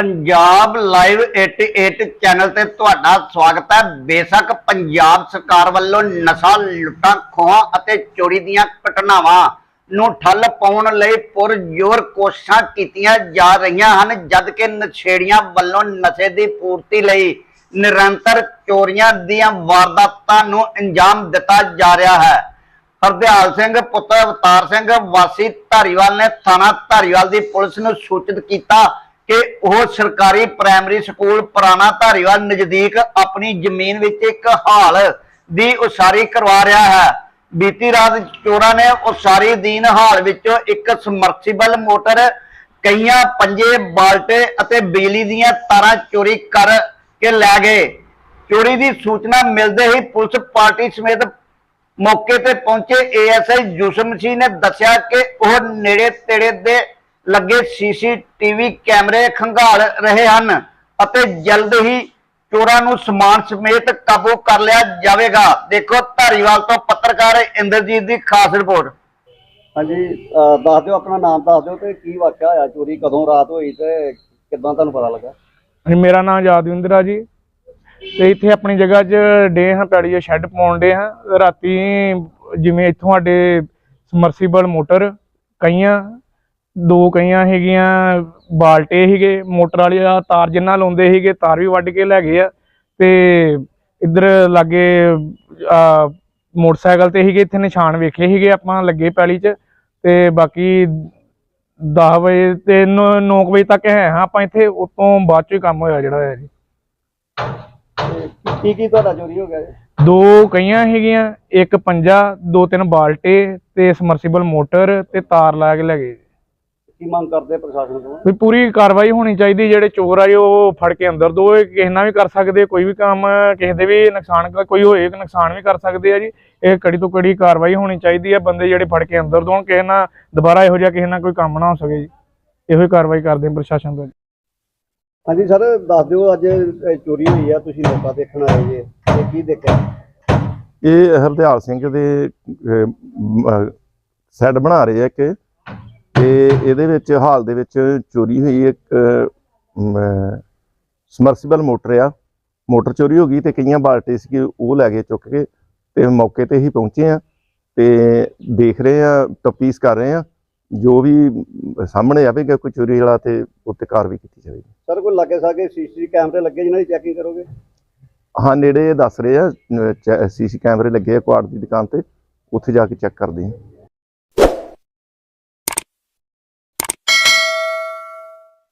Punjab live 88 channel ਤੇ ਤੁਹਾਡਾ ਸਵਾਗਤ ਹੈ। ਬੇਸ਼ੱਕ ਪੰਜਾਬ ਸਰਕਾਰ ਵੱਲੋਂ ਨਸ਼ਾ ਲੁੱਟਾਂ, ਖੋਹਾਂ ਅਤੇ ਚੋਰੀ ਦੀਆਂ ਘਟਨਾਵਾਂ ਨੂੰ ਠੱਲ ਪਾਉਣ ਲਈ ਪੁਰਜ਼ੋਰ ਕੋਸ਼ਿਸ਼ਾਂ ਕੀਤੀਆਂ ਜਾ ਰਹੀਆਂ ਹਨ ਜਦ ਕਿ ਨਸ਼ੇੜੀਆਂ ਵੱਲੋਂ ਨਸ਼ੇ ਦੀ ਪੂਰਤੀ ਲਈ ਨਿਰੰਤਰ ਚੋਰੀਆਂ ਦੀਆਂ ਵਾਰਦਾਤਾਂ ਨੂੰ ਅੰਜਾਮ ਦਿੱਤਾ ਜਾ ਰਿਹਾ ਹੈ। ਹਰਦਿਆਲ ਸਿੰਘ, ਪੁੱਤਰ ਅਵਤਾਰ ਸਿੰਘ ਵਾਸੀ ਧਾਰੀਵਾਲ ਨੇ ਥਾਣਾ ਧਾਰੀਵਾਲ ਦੀ ਪੁਲਿਸ ਨੂੰ ਸੂਚਿਤ ਕੀਤਾ ਕਿ ਉਹ ਸਰਕਾਰੀ ਪ੍ਰਾਇਮਰੀ ਸਕੂਲ ਪੁਰਾਣਾ ਧਾਰੀਵਾਲ ਨਜ਼ਦੀਕ ਆਪਣੀ ਜ਼ਮੀਨ ਵਿੱਚ ਇੱਕ ਹਾਲ ਦੀ ਉਸਾਰੀ ਕਰਵਾ ਰਿਹਾ ਹੈ। ਬੀਤੀ ਰਾਤ ਚੋਰਾਂ ਨੇ ਉਸਾਰੀ ਦੀਨ ਹਾਲ ਵਿੱਚੋਂ ਇੱਕ ਸਮਰਸੀਬਲ ਮੋਟਰ, ਕਈਆਂ ਪੰਜੇ ਬਾਲਟੇ ਅਤੇ ਬਿਜਲੀ ਦੀਆਂ ਤਾਰਾਂ ਚੋਰੀ ਕਰ ਕੇ ਲੈ ਗਏ। ਚੋਰੀ ਦੀ ਸੂਚਨਾ ਮਿਲਦੇ ਹੀ ਪੁਲਿਸ ਪਾਰਟੀ ਸਮੇਤ ਮੌਕੇ ਤੇ ਪਹੁੰਚੇ। ਏਐਸਆਈ ਜੁਸਮ ਸਿੰਘ ਨੇ ਦੱਸਿਆ ਕਿ ਉਹ ਨੇੜੇ ਤੇੜੇ ਦੇ ਲੱਗੇ ਸੀਸੀਟੀਵੀ ਕੈਮਰੇ ਖੰਗਾਲ ਰਹੇ ਹਨ ਅਤੇ ਜਲਦ ਹੀ ਚੋਰਾਂ ਨੂੰ ਸਮਾਨ ਸਮੇਤ ਕਾਬੂ ਕਰ ਲਿਆ ਜਾਵੇਗਾ। ਦੇਖੋ ਧਾਰੀਵਾਲ ਤੋਂ ਪੱਤਰਕਾਰ ਇੰਦਰਜੀਤ ਦੀ ਖਾਸ ਰਿਪੋਰਟ। ਹਾਂਜੀ ਅਹ ਦੱਸ ਦਿਓ ਆਪਣਾ ਨਾਮ ਦੱਸ ਦਿਓ ਤੇ ਕੀ ਵਾਕਿਆ ਹੋਇਆ ਚੋਰੀ ਕਦੋਂ ਰਾਤ ਹੋਈ ਤੇ ਕਿੱਦਾਂ ਤੁਹਾਨੂੰ ਪਤਾ ਲੱਗਾ? ਹਾਂਜੀ ਮੇਰਾ ਨਾਮ ਯਾਦਵਿੰਦਰ ਆ ਜੀ। ਤੇ ਇੱਥੇ ਆਪਣੀ ਜਗ੍ਹਾ 'ਚ ਡੇ ਹਾਂ ਪੈੜੀ 'ਚ ਸ਼ੈੱਡ ਪਾਉਣ ਡੇ ਹਾਂ। ਰਾਤੀ ਜਿਵੇਂ ਇੱਥੋਂ ਸਾਡੇ ਸਮਰਸੀਬਲ ਮੋਟਰ ਕਈਆਂ ਦੋ ਕਈਆਂ ਹੈਗੀਆਂ ਬਾਲਟੇ ਸੀਗੇ ਮੋਟਰ ਵਾਲੀ ਆ ਤਾਰ ਜਿੰਨਾ ਲਾਉਂਦੇ ਸੀਗੇ ਤਾਰ ਵੀ ਵੱਢ ਕੇ ਲੈ ਗਏ ਆ। ਤੇ ਇੱਧਰ ਲਾਗੇ ਆ ਮੋਟਰਸਾਈਕਲ ਤੇ ਸੀਗੇ ਇੱਥੇ ਨਿਸ਼ਾਨ ਵੇਖੇ ਸੀਗੇ ਆਪਾਂ ਲੱਗੇ ਪੈਲੀ 'ਚ। ਤੇ ਬਾਕੀ 10 ਵਜੇ ਤੇ 9 ਵਜੇ ਤੱਕ ਹੈ ਹਾਂ ਆਪਾਂ ਇੱਥੇ ਉਤੋਂ ਬਾਅਦ ਚ ਹੀ ਕੰਮ ਹੋਇਆ ਜਿਹੜਾ ਹੋਇਆ ਜੀ ਕੀ ਕੀ ਤੁਹਾਡਾ ਚੋਰੀ ਹੋ ਗਿਆ ਜੀ? ਦੋ ਕਈਆਂ ਹੈਗੀਆਂ ਇੱਕ ਪੰਜਾ ਦੋ ਤਿੰਨ ਬਾਲਟੇ ਤੇ ਸਮਰਸੀਬਲ ਮੋਟਰ ਤੇ ਤਾਰ ਲਾ ਕੇ ਲੈ ਗਏ। ਕੀ ਮੰਗ ਕਰਦੇ ਪ੍ਰਸ਼ਾਸਨ ਤੋਂ? ਵੀ ਪੂਰੀ ਕਾਰਵਾਈ ਹੋਣੀ ਚਾਹੀਦੀ ਜਿਹੜੇ ਚੋਰ ਆ ਜੀ ਉਹ ਫੜ ਕੇ ਅੰਦਰ ਦੋ ਇਹ ਕਿਸੇ ਨਾਲ ਵੀ ਕਰ ਸਕਦੇ ਕੋਈ ਵੀ ਕੰਮ ਕਿਸੇ ਦੇ ਵੀ ਨੁਕਸਾਨ ਕੋਈ ਹੋਏ ਨੁਕਸਾਨ ਵੀ ਕਰ ਸਕਦੇ ਆ ਜੀ। ਇਹ ਕੜੀ ਤੋਂ ਕੜੀ ਕਾਰਵਾਈ ਹੋਣੀ ਚਾਹੀਦੀ ਆ ਬੰਦੇ ਜਿਹੜੇ ਫੜ ਕੇ ਅੰਦਰ ਦੋਣ ਕਿਸੇ ਨਾਲ ਦੁਬਾਰਾ ਇਹੋ ਜਿਹਾ ਕਿਸੇ ਨਾਲ ਕੋਈ ਕੰਮ ਨਾ ਹੋ ਸਕੇ ਜੀ। ਇਹੋ ਹੀ ਕਾਰਵਾਈ ਕਰਦੇ ਆ ਪ੍ਰਸ਼ਾਸਨ ਤੋਂ ਹਾਂਜੀ ਸਰ ਦੱਸ ਦਿਓ ਅੱਜ ਇਹ ਚੋਰੀ ਹੋਈ ਆ ਤੁਸੀਂ ਮੌਕਾ ਦੇਖਣ ਆਏ ਜੇ ਤੇ ਕੀ ਦੇਖਿਆ? ਇਹ ਹਰਦਿਆਲ ਸਿੰਘ ਦੇ ਸੈੱਡ ਬਣਾ ਰਹੇ ਆ ਇੱਕ। ਤੇ ਇਹਦੇ ਵਿੱਚ ਹਾਲ ਦੇ ਵਿੱਚ ਚੋਰੀ ਹੋਈ ਇੱਕ ਸਮਰਸੀਬਲ ਮੋਟਰ ਆ। ਮੋਟਰ ਚੋਰੀ ਹੋ ਗਈ ਤੇ ਕਈਆਂ ਬਾਲਟੇ ਸੀਗੇ ਉਹ ਲੈ ਗਏ ਚੁੱਕ ਕੇ ਤੇ ਮੌਕੇ ਤੇ ਹੀ ਪਹੁੰਚੇ ਆ ਤੇ ਦੇਖ ਰਹੇ ਆ ਤਫਤੀਸ਼ ਕਰ ਰਹੇ ਆ। ਜੋ ਵੀ ਸਾਹਮਣੇ ਆਵੇਗਾ ਕੋਈ ਚੋਰੀ ਵਾਲਾ ਤੇ ਉੱਤੇ ਕਾਰਵਾਈ ਕੀਤੀ ਜਾਵੇਗੀ। ਸਰ ਕੋਈ ਲੱਗੇ ਸਾਗੇ ਸੀਸੀਟੀਵੀ ਕੈਮਰੇ ਲੱਗੇ ਜਿਨ੍ਹਾਂ ਦੀ ਚੈਕਿੰਗ ਕਰੋਗੇ? ਹਾਂ ਨੇੜੇ ਦੱਸ ਰਹੇ ਆ ਸੀਸੀ ਕੈਮਰੇ ਲੱਗੇ ਆ ਕੁਆੜ ਦੀ ਦੁਕਾਨ ਤੇ। ਉੱਥੇ ਜਾ ਕੇ ਚੈੱਕ ਕਰਦੇ ਆ।